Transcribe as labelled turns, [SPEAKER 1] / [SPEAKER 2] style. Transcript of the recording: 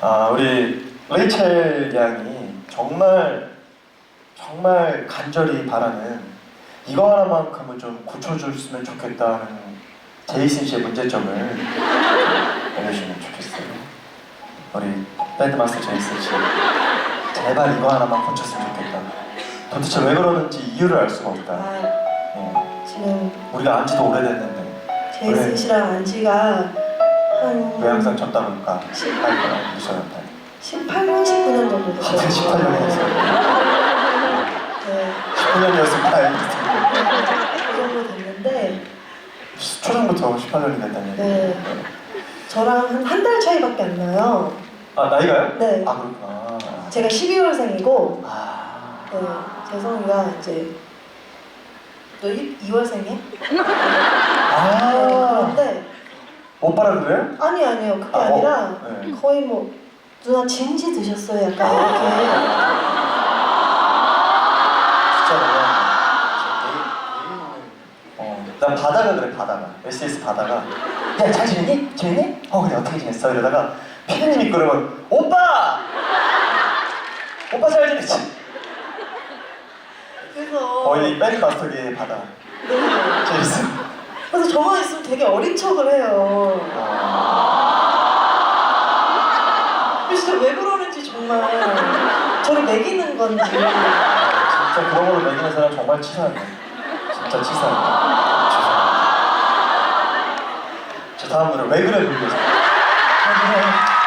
[SPEAKER 1] 아, 우리 레이첼 양이 정말 정말 간절히 바라는 이거 하나만큼은 좀 고쳐줬으면 좋겠다는 제이슨 씨의 문제점을 알려주시면 좋겠어요. 우리 밴드 마스터 제이슨 씨 제발 이거 하나만 고쳤으면 좋겠다. 도대체 왜 그러는지 이유를 알 수가 없다.
[SPEAKER 2] 아,
[SPEAKER 1] 예.
[SPEAKER 2] 지금
[SPEAKER 1] 우리가 안지도 오래됐는데
[SPEAKER 2] 제이슨 씨랑 안지가
[SPEAKER 1] 볼까?
[SPEAKER 2] 십-
[SPEAKER 1] 할 거야 무서웠다.
[SPEAKER 2] 18년, 19년 정도 됐어요.
[SPEAKER 1] 하여튼 18년 했어요.
[SPEAKER 2] 네,
[SPEAKER 1] 19년이었으면 다행이지.
[SPEAKER 2] 그 정도 됐는데
[SPEAKER 1] 초중부터 18년이 됐다는 얘기.
[SPEAKER 2] 네. 저랑 한 한 달 차이밖에 안 나요.
[SPEAKER 1] 아 나이가요?
[SPEAKER 2] 네.
[SPEAKER 1] 아 그렇구나.
[SPEAKER 2] 제가 12월생이고
[SPEAKER 1] 아.
[SPEAKER 2] 네, 재성이가 이제 너 2월생이야?
[SPEAKER 1] 아. 오빠라 그래요?
[SPEAKER 2] 아니 아니요 그게
[SPEAKER 1] 아,
[SPEAKER 2] 아,
[SPEAKER 1] 어?
[SPEAKER 2] 니라
[SPEAKER 1] 네.
[SPEAKER 2] 거의 뭐 누나 진지 드셨어요 약간 이렇게.
[SPEAKER 1] 어, 난 바다가 그래 바다가. SS 바다가. 야 잘 지냈니? 지냈니? 어 그래 어떻게 지냈어? 이러다가 피디님이 그러면 오빠. 오빠 잘 지냈지?
[SPEAKER 2] 그래서
[SPEAKER 1] 거의 밴드 마스터계의 바다.
[SPEAKER 2] 네.
[SPEAKER 1] 제이슨.
[SPEAKER 2] 그래서 저만 있으면 되게 어린 척을 해요 진짜 왜 그러는지 정말 저를 매기는 건지
[SPEAKER 1] 진짜 그런 걸로 매기는 사람 정말 치사하네. 진짜 치사해. 죄송합니다. 자 그래 불교사. 왜 그래?